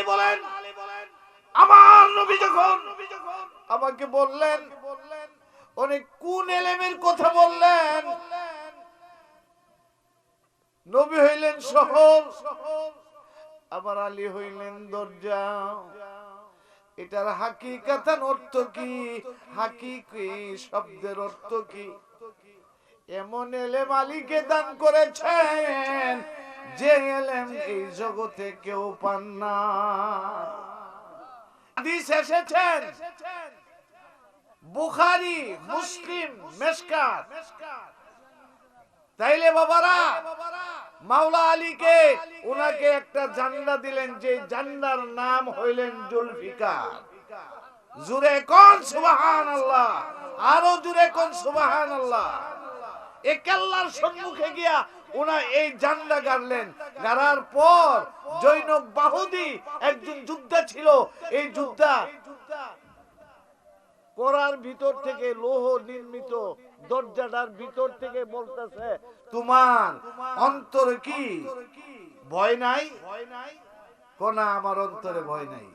আলী বলেন, আমার নবী যখন আমাকে বললেন অনেক কোন এলেমের কথা বললেন? নবী হইলেন শহর আবার আলী হইলেন দরজা। এটার হাকিকাতান অর্থ কি? হাকিকি শব্দের অর্থ কি? এমন এলেম আলীকে দান করেছেন যে এই জগতে কেউ পান না। এসেছেন। বুখারি, মুসলিম তাইলে বাবারা, মাওলা আলীকে একটা জান্ডা দিলেন যে জান্ডার নাম হইলেন জুলফিকার। জুরে কোন সুবাহান আরও জুরে কোন সুবাহান আল্লাহ এ কেল্লার সম্মুখে গিয়া ওনা এই জান্ডা গাড়লেন। গাড়ার পর জৈনক বাহুদি একজন যোদ্ধা ছিল। এই যোদ্ধা করার ভিতর থেকে লৌহ নির্মিত দরজাটার ভিতর থেকে বলতেছে, তোমার অন্তর কি? ভয় নাই? কোনা, আমার অন্তরে ভয় নাই।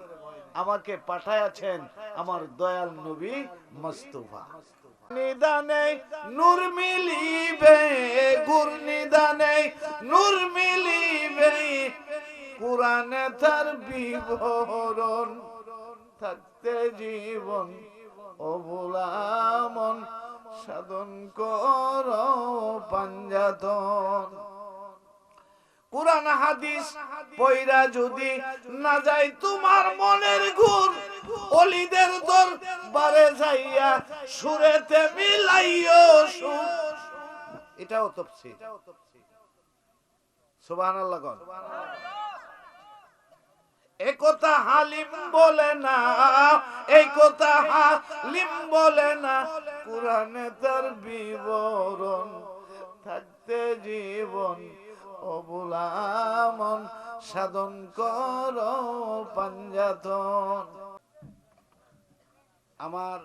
আমাকে পাঠায়াছেন আমার দয়াল নবী মস্তফা। নিদানে নূর মিলিবে, গুর নিদানে নূর মিলিবে। কোরআনে তার বিবরণ থাকতে জীবন অবুলামন সাধন কর পাঞ্জাতন। কোরআন হাদিস পয়রা যদি না যায় তোমার মনের ঘুর, অলিদের দর বারে যাইয়া সুরেতে মিলাইও সুর। এটাও তফসির সুবহানাল্লাহ কোন একথা হালিম বলে না এই কথা হালিম বলে না। কোরআনে তার বিবরণ থাকতে জীবন অবুলামন সাধন কর পাঞ্জাতন। আমার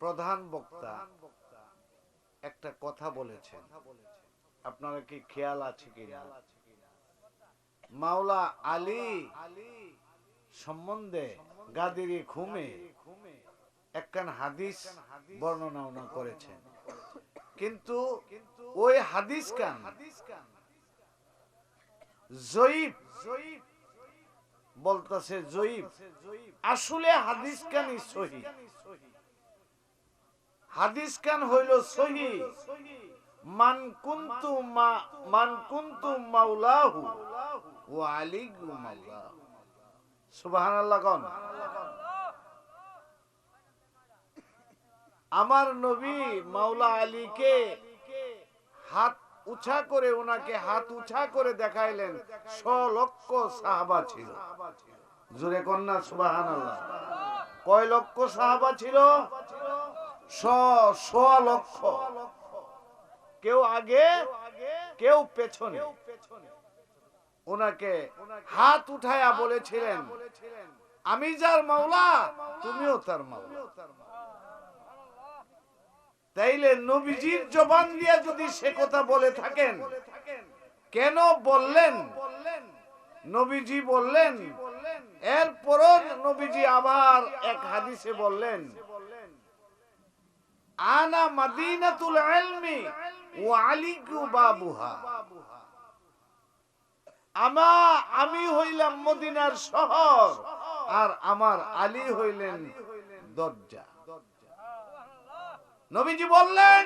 প্রধান বক্তা একটা কথা বলেছেন। আপনারা কি খেয়াল আছে কিনা মাওলা আলী সম্বন্ধে গাদিরি খুমে একখান হাদিস বর্ণনা উনা করেছেন। কিন্তু ওই হাদিস কান জয়ীব বলতেছে, জয়ীব, আসলে হাদিস কানই সহি? হাদিস কান হইল সহি? মান মা, মান মাওলাহু আলী সুবহানাল্লাহ কোন। আমার নবী মাওলা আলীকে হাত উঁচা করে ওনাকে হাত উঁচা করে দেখাইলেন লক্ষ সাহাবা ছিল। জোরে কন্যা সুবাহান কয় লক্ষ সাহাবা ছিল? লক্ষ। কেউ আগে, কেউ পেছনে। ওনাকে হাত উঠায়া বলেছিলেন, আমি যার মাওলা, তুমিও তার মাওলা। তাইলে নবীজির জবান দিয়া যদি সে কথা বলে থাকেন, কেন বললেন? নবীজি বললেন, এরপরও নবীজি আবার এক হাদিসে বললেন, আনা মাদিনাতুল ইলমি ওয়া আলিকু বাবুহা। আমা আমি হইলাম মদিনার শহর আর আমার আলী হইলেন দরজা। নবীজি বললেন,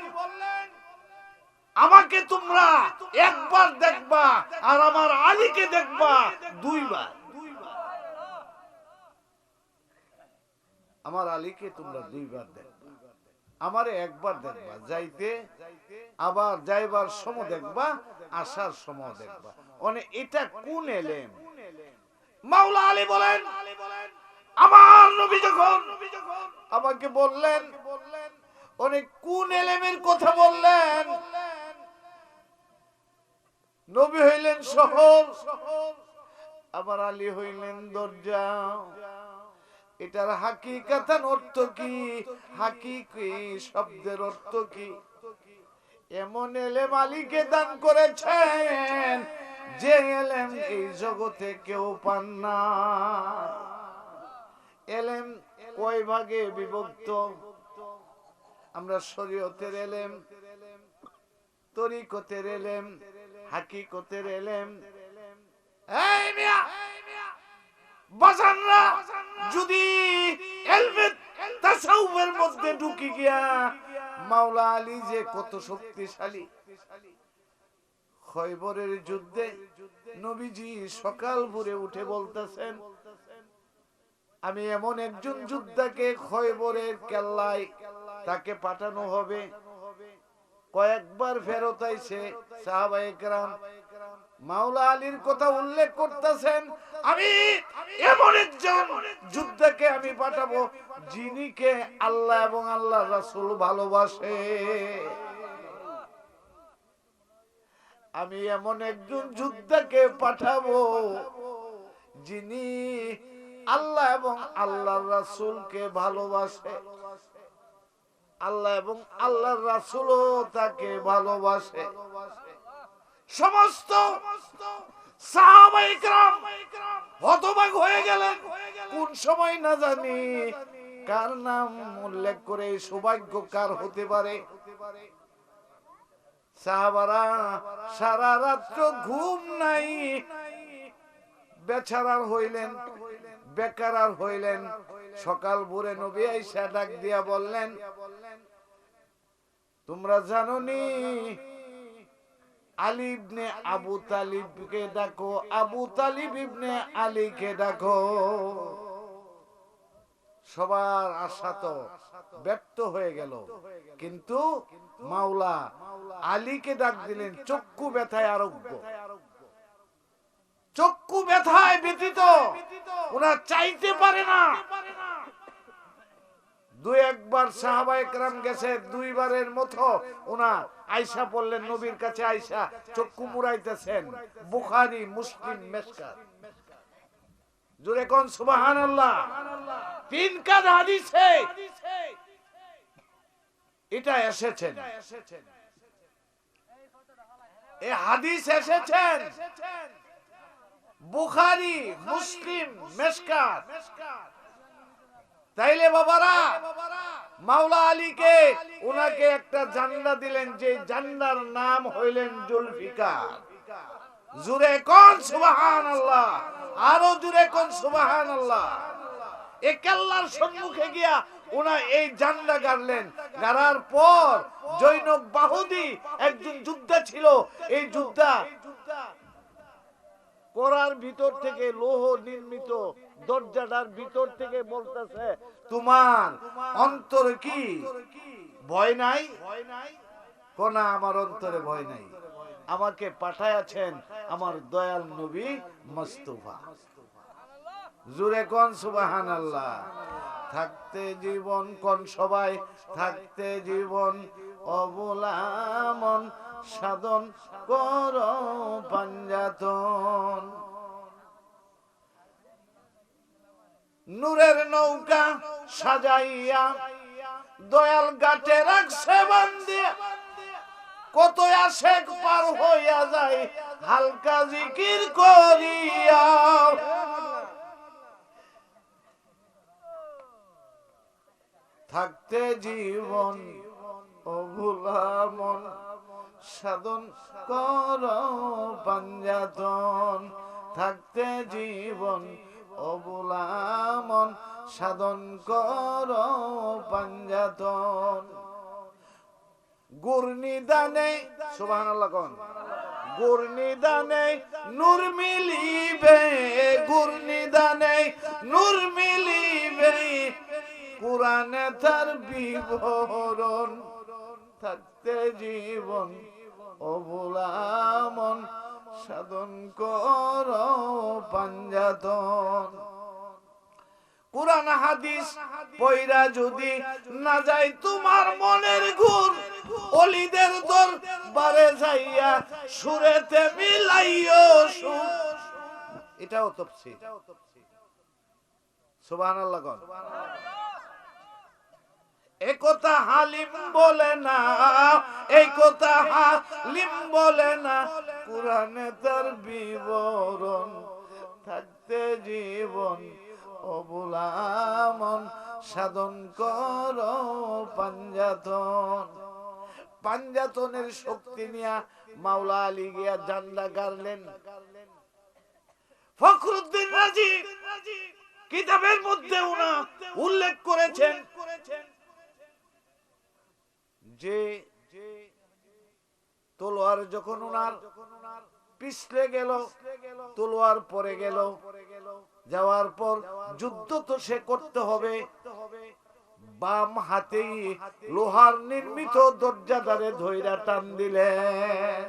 আমাকে তোমরা একবার দেখবা আর আমার আলীকে দেখবা দুইবার। আমার আলীকে তোমরা দুইবার দেখবা। আমারে একবার দেখবা, যাইতে আবার যাইবার সময় দেখবা, আসার সময় দেখবা। মানে এটা কোন এলেম? মাওলা আলী বলেন, আমার নবী যখন আমাকে বললেন অনেক কোন এলেমের কথা বললেন? নবী হইলেন শহর আবার আলী হইলেন দরজা। এটার হাকিকাতান অর্থ কি? হাকিকি শব্দের অর্থ কি? এমন এলেম আলীকে দান করেছেন যে এলেম এই জগতে কেউ পান না। এলেম কয় ভাগে বিভক্ত? আমরা শরীয়তের এলেম, তরিকতের এলেম, হাকিকতের এলেম। এই মিয়া, বাজানরা, যদি এলমে তাসাউফের মধ্যে ঢুকি গিয়া মাওলা আলী যে কত শক্তিশালী। খয়বরের যুদ্ধে নবীজি সকাল ভোরে উঠে বলতেছেন, আমি এমন একজন যোদ্ধাকে খয়বরের কেল্লায় তাকে পাঠানো হবে। কয়েকবার ফেরত আইছে সাহাবায়ে কেরাম। মাওলা আলীর কথা উল্লেখ করতেছেন, আমি এমন একজন যুদ্ধকে আমি পাঠাবো যিনিকে আল্লাহ এবং আল্লাহ রাসূল ভালোবাসে। আমি এমন একজন যুদ্ধকে পাঠাবো যিনি আল্লাহ এবং আল্লাহর রাসূলকে ভালোবাসে। আল্লাহ এবং আল্লাহর রাসুলও তাকে ভালোবাসে। সমস্ত হতবাক হয়ে গেলেন। কোন সময় না জানি কার নাম উল্লেখ করে সৌভাগ্য কার হতে পারে। সাহাবারা সারা রাত্র ঘুম নাই। বেচারার হইলেন বেকারার হইলেন। সকাল ভোরে নবী আইসা ডাক দিয়া বললেন তোমরা জানো নি আলী ইবনে আবু তালিবকে ডাকো, আবু তালিব ইবনে আলীকে ডাকো। সবার আশা তো ব্যর্থ হয়ে গেল। কিন্তু মাওলা আলীকে ডাক দিলেন, চক্ষু ব্যথায় আরোগ্য। চক্ষু ব্যথায় ব্যতীত ওরা চাইতে পারে না। দুই একবার সাহাবা একরাম গেছে, দুইবারের মতো ওনা আয়সা বললেন, নবীর কাছে আয়সা, চক্ষু মুড়াইতেছেন। বুখারি, মুসলিম মেসকার তিন কাজ হাদিসে। এটা এসেছেন। এ হাদিস এসেছেন। বুখারি, মুসলিম মেসকার তাইলে বাবারা, মাওলা আলীকে উনাকে একটা জান্ডা দিলেন যে জান্ডার নাম হইলেন জুলফিকার। জুরে কোন সুবাহান আল্লাহ আরও জুরে কোন সুবাহান আল্লাহ এ কেল্লার সম্মুখে গিয়া ওনা এই জান্ডা গাড়লেন। গাড়ার পর জৈনক বাহুদি একজন যোদ্ধা ছিল। এই যোদ্ধা করার ভিতর থেকে লোহ নির্মিত দরজাটার ভিতর থেকে বলতেছে, তোমার অন্তর কি? ভয় নাই? কোনা, আমার অন্তরে ভয় নাই। আমাকে পাঠায়াছেন আমার দয়াল নবী মস্তফা। জুরে কোন সুবাহান আল্লাহ থাকতে জীবন কোন সবাই? থাকতে জীবন অবলামন সাধন কর পাঞ্জাতন। নূরের নৌকা সাজাইয়া দয়াল গাটে রাখছে বান্দিয়া কত আশেক পার হইয়া যায়, হালকা জিকির করিয়া। থাকতে জীবন অভুলা মন, সাধন কর পাঞ্জাতন। থাকতে জীবন অবুলা মন সাধন কর পাঞ্জাতন। গুরনিদানে, সুবহানাল্লাহ কোন, গুরনিদানে নূর মিলিবে, গুরনিদানে নূর মিলিবে, কোরআনে তার বিবরণ, থাকতে জীবন অবুলামন সাধন কর, পাঞ্জাতন। কোরআন, হাদিস পয়রা যদি না যায় তোমার মনের গুণ অলিদের দর বারে যাইয়া সুরেতে মিলাইও সুর। এটাও তফসির সুবহানাল্লাহ কোন এ কথা হালিম বলে না, এই কথা হালিম বলে না। কোরআনে তার বিবরণ থাকতে জীবন অবুলামন সাধন কর পাঞ্জাতন। পাঞ্জাতনের শক্তি নিয়া মাওলা আলী গিয়া জান্ডা গাড়লেন। ফখরুদ্দিন রাজি কিতাবের মধ্যে উনা উল্লেখ করেছেন যে তলোয়ার যখন উনার পিছলে গেল, তলোয়ার পরে গেল, যাওয়ার পর যুদ্ধ তো সে করতে হবে। বাম হাতেই লোহার নির্মিত দরজাদারে ধৈরা টান দিলেন।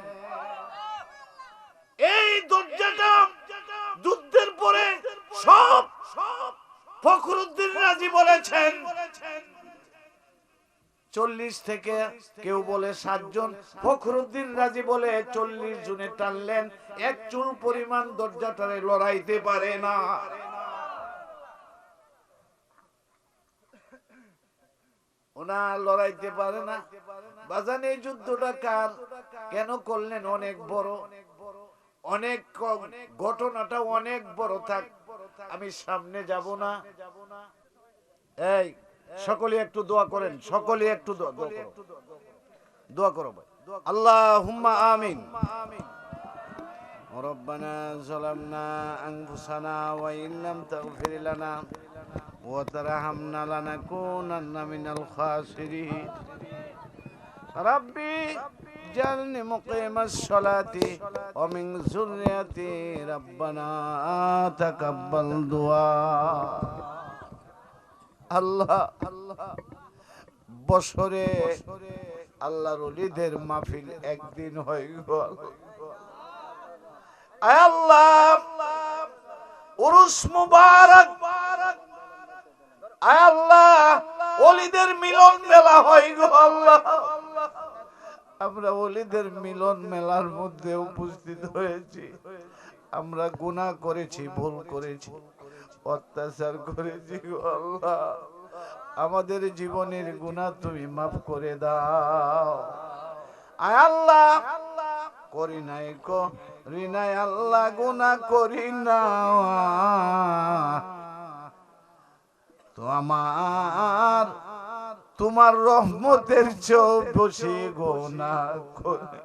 এই দরজাটা যুদ্ধের পরে সব ফখরুদ্দিন রাজি বলেছেন। চল্লিশ থেকে কেউ বলে সাতজন। ফখরুদ্দিন রাজি বলে চল্লিশ জনে টানলেন। এক চুল পরিমাণ দরজাটারে লড়াইতে পারে না। ওনা লড়াইতে পারে না। বাজান, এই যুদ্ধটা কার? কেন করলেন? অনেক বড়। অনেক ঘটনাটা অনেক বড় থাক। আমি সামনে যাব না। এই সকলে একটু দোয়া করেন সকলে একটু দোয়া দোয়া করো দোয়া করো ভাই আল্লাহ হুম্মা আমিন ربنا ظلمنا أنفسنا وإن لم تغفر لنا وترحمنا لنكونن من الخاسرين ربي جعلني مقيم الصلاة ومن ذريتي ربنا تقبل دعاء আল্লাহ আল্লাহ। বছরে আল্লাহর অলিদের মাহফিল একদিন হয়ে গেল আল্লাহ। উরুস মুবারক। আল্লাহ। অলিদের মিলন মেলা হয়ে গো আল্লাহ। আমরা অলিদের মিলন মেলার মধ্যে উপস্থিত হয়েছি। আমরা গুনাহ করেছি, ভুল করেছি। অত্যাচার করেছি আল্লাহ। আমাদের জীবনের গুনাহ তুমি মাফ করে দাও। আয় আল্লাহ, করি নাই করি নাই আল্লাহ, গুনাহ করি না তো আমার, তোমার রহমতের চোখ বসে গোনা করে।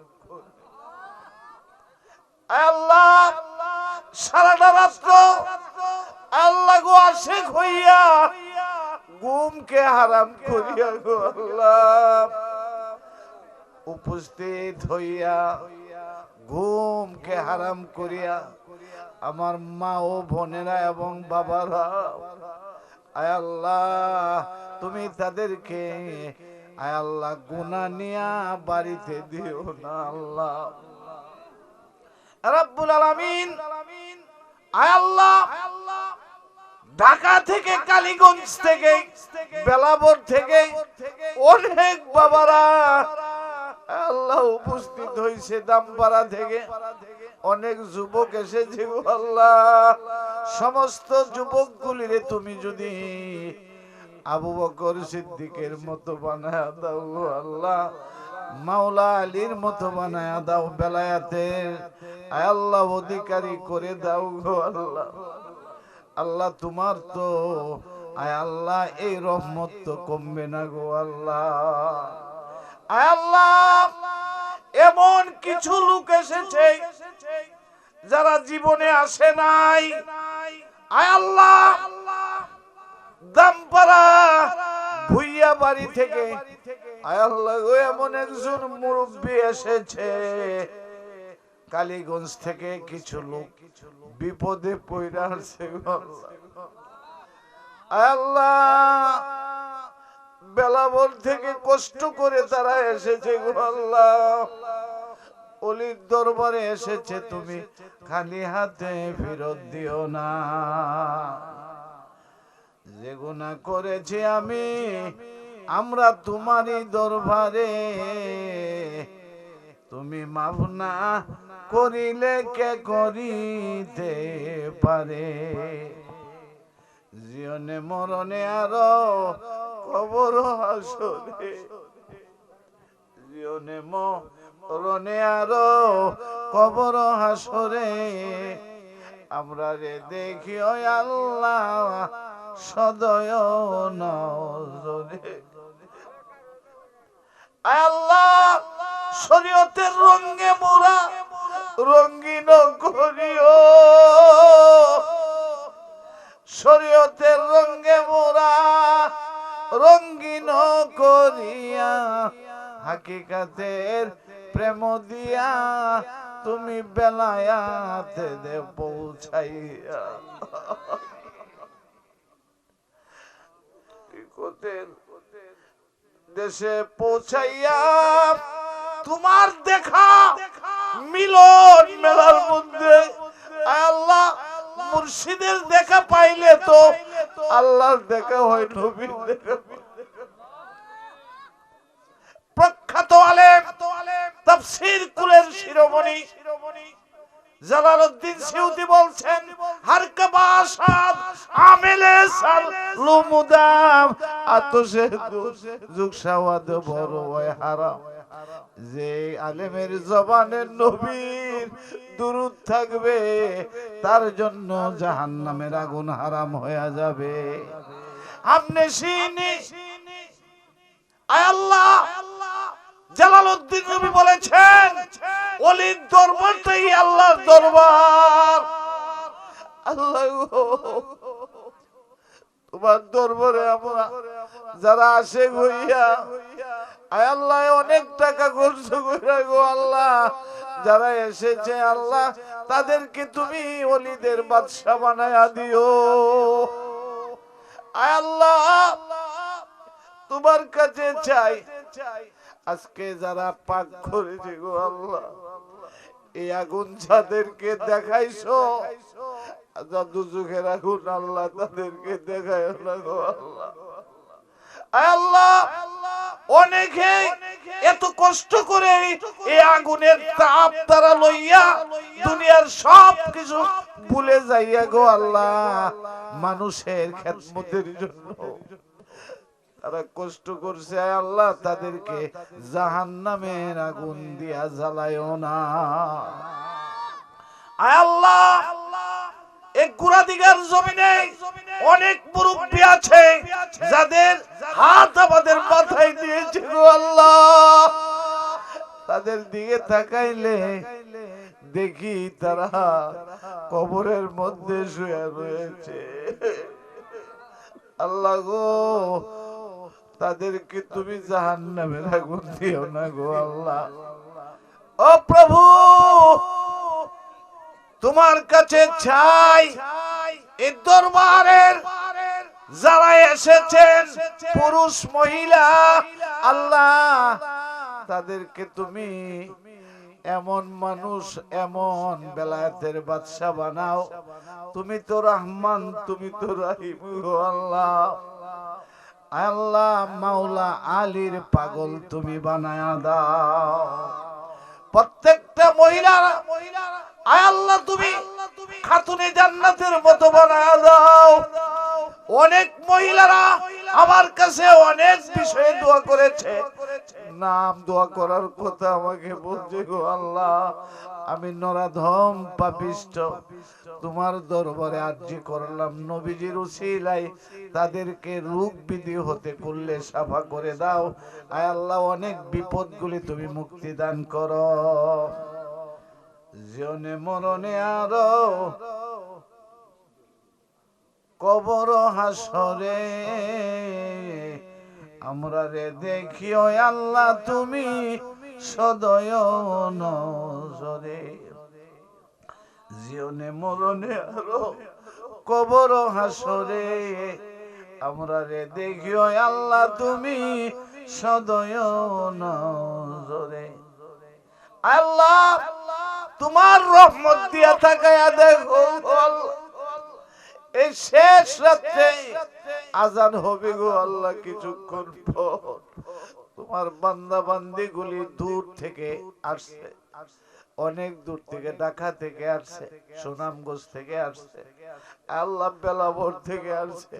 আল্লাহ, সারাটা রাত্র আল্লাহ গো আশেক হইয়া ঘুমকে হারাম করিয়া গো আল্লাহ। উপস্থিত হইয়া ঘুমকে হারাম করিয়া আমার মা ও বোনেরা এবং বাবারা, আয় আল্লাহ, তুমি তাদেরকে, আয় আল্লাহ গুনা নিয়া বাড়িতে দিও না আল্লাহ। রাব্বুল আলামিন আয় আল্লাহ ঢাকা থেকে কালীগঞ্জ থেকে বেলাবর থেকে অনেক বাবারা আল্লাহ উপস্থিত হয়েছে দামপাড়া থেকে। অনেক যুবক এসেছে আল্লাহ। সমস্ত যুবক গুলিরে তুমি যদি আবু বকর সিদ্দিকের মতো বানায় দাও আল্লাহ, মাওলা আলীর মতো বানায় দাও বেলায়াতে। আল্লাহ অধিকারী করে দাও আল্লাহ। আল্লাহ তোমার তো, আয় আল্লাহ, এই রহমত তো কমবে না গো আল্লাহ। আয় আল্লাহ, এমন কিছু লোক এসেছে যারা জীবনে আসে নাই। আয় আল্লাহ, দামপাড়া ভুইয়া বাড়ি থেকে। আয় আল্লাহ গো, এমন একজন মুরব্বী এসেছে কালীগঞ্জ থেকে কিছু লোক। বিপদে পড়ে আছে আল্লাহ। বেলাবল থেকে কষ্ট করে তারা এসেছে আল্লাহ। অলির দরবারে এসেছে, তুমি খালি হাতে ফেরত দিও না। যে গুনাহ করেছি আমি, আমরা তোমারই দরবারে। তুমি মাফ না করিলে কে করিতে পারে? জীবনে, মরণে আরও কবর হাসরে জীবনে, মরণে আরও কবর হাসরে আমরা রে দেখি আল্লাহ সদয় নজরে। আল্লাহ, শরীয়তের রঙে মোরা রঙ্গিন করিও শরীয়তের রঙে মোরা রঙ্গিন করিয়া, হাকিকাতের প্রেম দিয়া তুমি বেলায়াতে দে পৌঁছাইয়া। দেশে পৌঁছাইয়া তোমার দেখা মিলন মেলার মধ্যে। আল্লাহ, মুর্শিদের দেখা পাইলে তো আল্লাহর দেখা হয় নবীর প্রখ্যাত আলেম কুলের শিরোমণি জালালউদ্দিন বলছেন হারকা বাসাদ আমেলে সাল লুমুদাম যুগ সাওয়াদ বড় হয় হারাম। যে আলেমের জবানের নবীর দুরুদ থাকবে, তার জন্য জাহান্নামের আগুন হারাম হয়ে যাবে। আপনি সিনি আল্লাহ। বলেছেন আল্লাহর দরবার। আল্লাহ তোমার দরবারে আমরা যারা আসে হইয়া আয় আল্লাহ অনেক টাকা খরচ করে গো আল্লাহ। যারা এসেছে আল্লাহ, তাদেরকে তুমি অলিদের বাদশা বানায়া দিও। আয় আল্লাহ, তোমার কাছে চাই। আজকে যারা পাক করেছে গো আল্লাহ এই আগুন যাদেরকে দেখাইছো জাদু চোখের আগুন আল্লাহ তাদেরকে দেখায় না গো আল্লাহ। আল্লাহ, অনেকে এত কষ্ট করে এই আগুনের তাপ তারা লইয়া দুনিয়ার সব কিছু ভুলে যাইয়া গো আল্লাহ, মানুষের খেদমতের জন্য। তারা কষ্ট করছে, আয় আল্লাহ, তাদেরকে জাহান্নামের আগুন দিয়া জ্বালায়ও না। আয় আল্লাহ এই গুড়াদিগার জমিনে অনেক মুরব্বী আছে যাদের হাত আমাদের মাথায় দিয়েছে গো আল্লাহ। তাদের দিকে তাকাইলে দেখি তারা কবরের মধ্যে শুয়ে রয়েছে। আল্লাহ গো, তাদেরকে তুমি জাহান নামে আগুন দিও না গো আল্লাহ। ও প্রভু, তোমার কাছে চাই এই যারা এসেছেন, পুরুষ, মহিলা, আল্লাহ, তাদেরকে তুমি এমন মানুষ, এমন বেলায়েতের বাদশা বানাও। তুমি তো রহমান, তুমি তো রাহিম আল্লাহ। আল্লাহ, মাওলা আলীর পাগল তুমি বানায়া দাও। প্রত্যেকটা মহিলারা, আয় আল্লাহ তুমি খাতুনে জান্নাতের মতো বানায়া দাও। অনেক মহিলারা আমার কাছে অনেক বিষয়ে দোয়া করেছে। নাম দোয়া করার কথা আমাকে বলছে গো আল্লাহ, আমি নরাধম পাপিষ্ট। তোমার দরবারে আর্জি করলাম, নবীজির উসিলাই তাদেরকে রোগ বিধি হতে করলে সাফা করে দাও। আয় আল্লাহ, অনেক বিপদগুলি তুমি মুক্তি দান করো। জীবনে মরণে আরও কবর হাসরে। আমরা রে দেখিও আল্লাহ, তুমি সদয় নজরে। জীবনে মরণে আরও কবর হাসরে। আমরা রে দেখিও আল্লাহ, তুমি সদয় নজরে। আল্লাহ তোমার রহমত দিয়া তাকায়া দেখো। এই শেষ রাত্রে আজান হবে গো আল্লাহ, কিছুক্ষণ পর তোমার বান্দা বান্দি গুলি দূর থেকে আসছে। অনেক দূর থেকে, ঢাকা থেকে আসছে, সুনামগঞ্জ থেকে আসছে, আল্লাহ বেলাবর থেকে আসছে।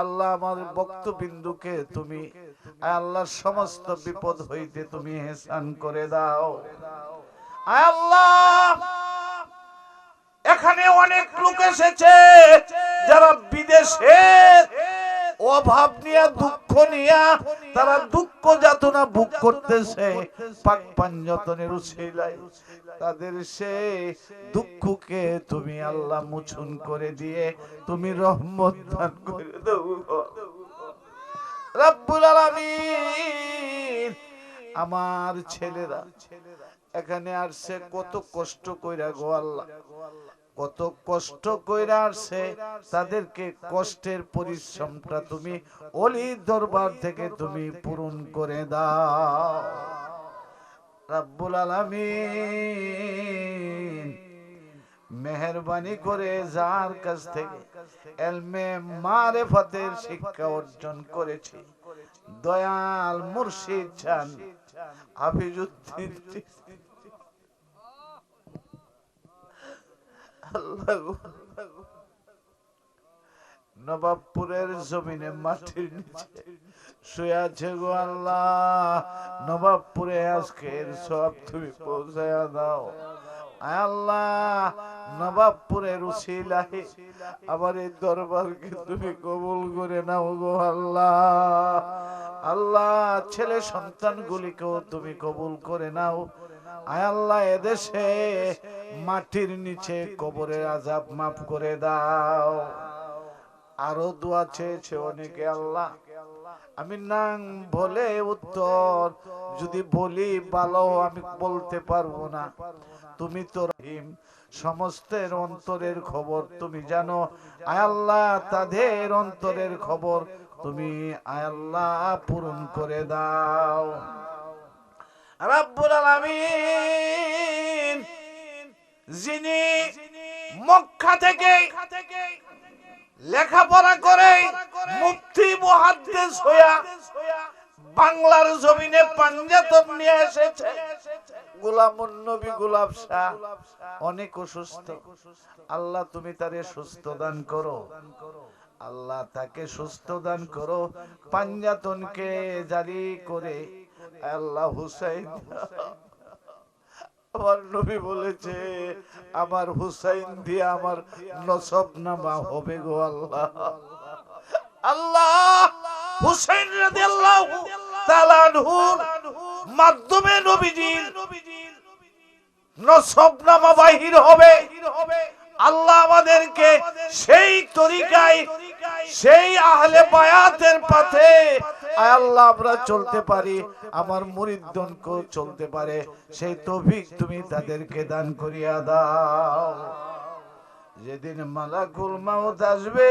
আল্লাহ আমার বক্তবিন্দুকে তুমি আল্লাহ সমস্ত বিপদ হইতে তুমি হেসান করে দাও। এখানে অনেক লোক এসেছে যারা বিদেশে অভাব নিয়ে, দুঃখ নিয়ে, তারা দুঃখ যাতনা ভোগ করতেছে। তাদের সে দুঃখকে তুমি আল্লাহ মুছুন করে দিয়ে তুমি রহমত দান করে দাও। রব্বুল আলামিন, আমার ছেলেরা ছেলেরা এখানে আসছে কত কষ্ট কইরা গো আল্লাহ কত কষ্ট কইরা আসছে। তাদেরকে কষ্টের পরিশ্রমটা তুমি অলি দরবার থেকে তুমি পূরণ করে দাও। রাব্বুল আলামিন মেহরবানি করে যার কাছ থেকে এলমে মারেফাতের শিক্ষা অর্জন করেছি। দয়াল মুর্শিদ চান। হাফিজুদ্দিন আল্লাহ গো। নবাবপুরের জমিনে মাটির নিচে শুয়ে আছে গো আল্লাহ। নবাবপুরে আজকের সব তুমি পৌঁছায়া দাও। আল্লাহ, নবাবপুরের উসিলাহে আবার এই দরবারকে তুমি কবুল করে নাও গো আল্লাহ। আল্লাহ, ছেলে সন্তানগুলিকেও তুমি কবুল করে নাও। আয় আল্লাহ, এদেশে মাটির নিচে কবরের আজাব মাফ করে দাও। আরও দোয়া চেয়েছে অনেকে আল্লাহ। আমি নাং বলে উত্তর যদি বলি ভালো, আমি বলতে পারব না। তুমি তো রহিম। সমস্তের অন্তরের খবর তুমি জানো। আয়াল্লাহ তাদের অন্তরের খবর তুমি আয়াল্লাহ পূরণ করে দাও। যিনি মক্কা থেকে লেখাপড়া করে মুফতি, মুহাদ্দিস হইয়া বাংলার জমিনে পাঞ্জাতন নিয়ে এসেছে। গোলাপ শাহ, অনেক অসুস্থ। আল্লাহ তুমি তারে সুস্থ দান করো। আল্লাহ তাকে সুস্থ দান করো। পাঞ্জাতনকে জারি করে। আল্লাহ হুসাইন, আমার নবী বলেছে, আমার হুসাইন দিয়ে আমার নসব নামা হবে গো আল্লাহ। আল্লাহ হুসাইন রাদিয়াল্লাহু মাধ্যমে নবীজির নসব নামা বাহির হবে। আল্লাহ আমাদেরকে সেই তরিকায়, সেই আহলে বায়াতের পথে আল্লাহ, আমরা চলতে পারি, আমার মুরিদগণকেও চলতে পারে। সেই তৌফিক তুমি তাদেরকে দান করিয়া দাও। যেদিন মালাকুল মাউত আসবে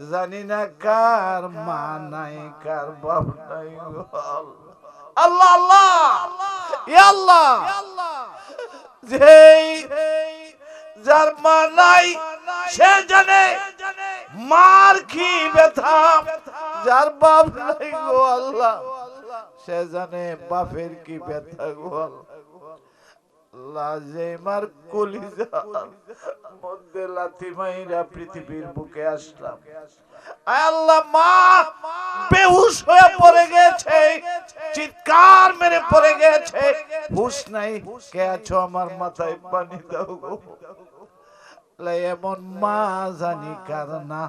জানি না কার মা নাই কার বাপ নাই আল্লাহ আল্লাহ! আল্লাহ! যেই যার মা নাই সে জানে মার কি ব্যথা, যার বাপ নাই গো আল্লাহ। সে জানে বাপের কি ব্যথা গো আল্লাহ। যে কলিজার মধ্যে লাথি মাইরা পৃথিবীর বুকে আসলাম। আল্লাহ, মা বেহুশ হয়ে পড়ে গেছে, চিৎকার মেরে পড়ে গেছে। হুশ নাই, কে আছো আমার মাথায় পানি দাও গো? এমন মা জানি কার না।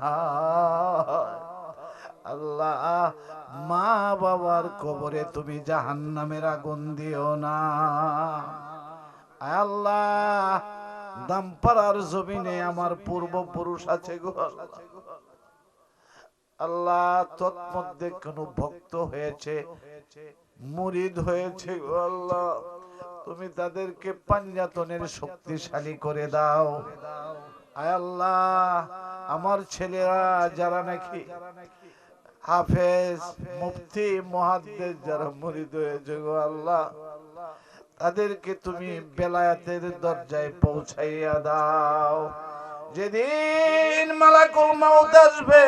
আল্লাহ, মা বাবার কবরে তুমি জাহান্নামের আগুন দিও না। আল্লাহ দামপাড়ার জমিনে আমার পূর্বপুরুষ আছে গো আল্লাহ। তৎমধ্যে কোন ভক্ত হয়েছে, মুরিদ হয়েছে গো আল্লাহ। তুমি তাদেরকে পাঞ্জাতনের শক্তিশালী করে দাও। আয় আল্লাহ, আমার ছেলেরা যারা নাকি হাফেজ, মুফতি মহাদ্দেশ যারা মুরিদ হয়েছে গো আল্লাহ। তাদেরকে তুমি বেলায়াতের দরজায় পৌঁছাইয়া দাও। যেদিন মালাকুল মাউত আসবে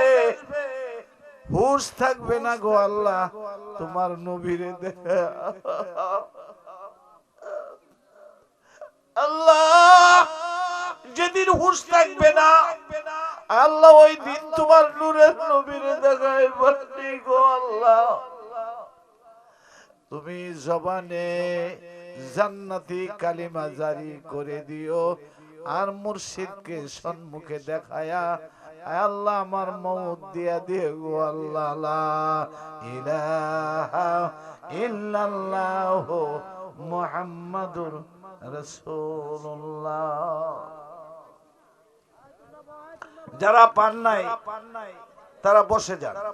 হুশ থাকবে না গো আল্লাহ তোমার নবীরে দেখা। আল্লাহ যেদিন হুশ থাকবে না আল্লাহ ওই দিন তোমার নূরের নবীরে দেখায় গো আল্লাহ। তুমি জবানে জান্নাতি কালিমা জারি করে দিও আর মুর্শিদকে সম্মুখে দেখায়া আল্লাহ আমার মৌত দিয়া দিয়ে গো আল্লাহ ইলাহা ইল্লাল্লাহ মুহাম্মাদুর রাসূলুল্লাহ। যারা পান নাই, তারা বসে যান।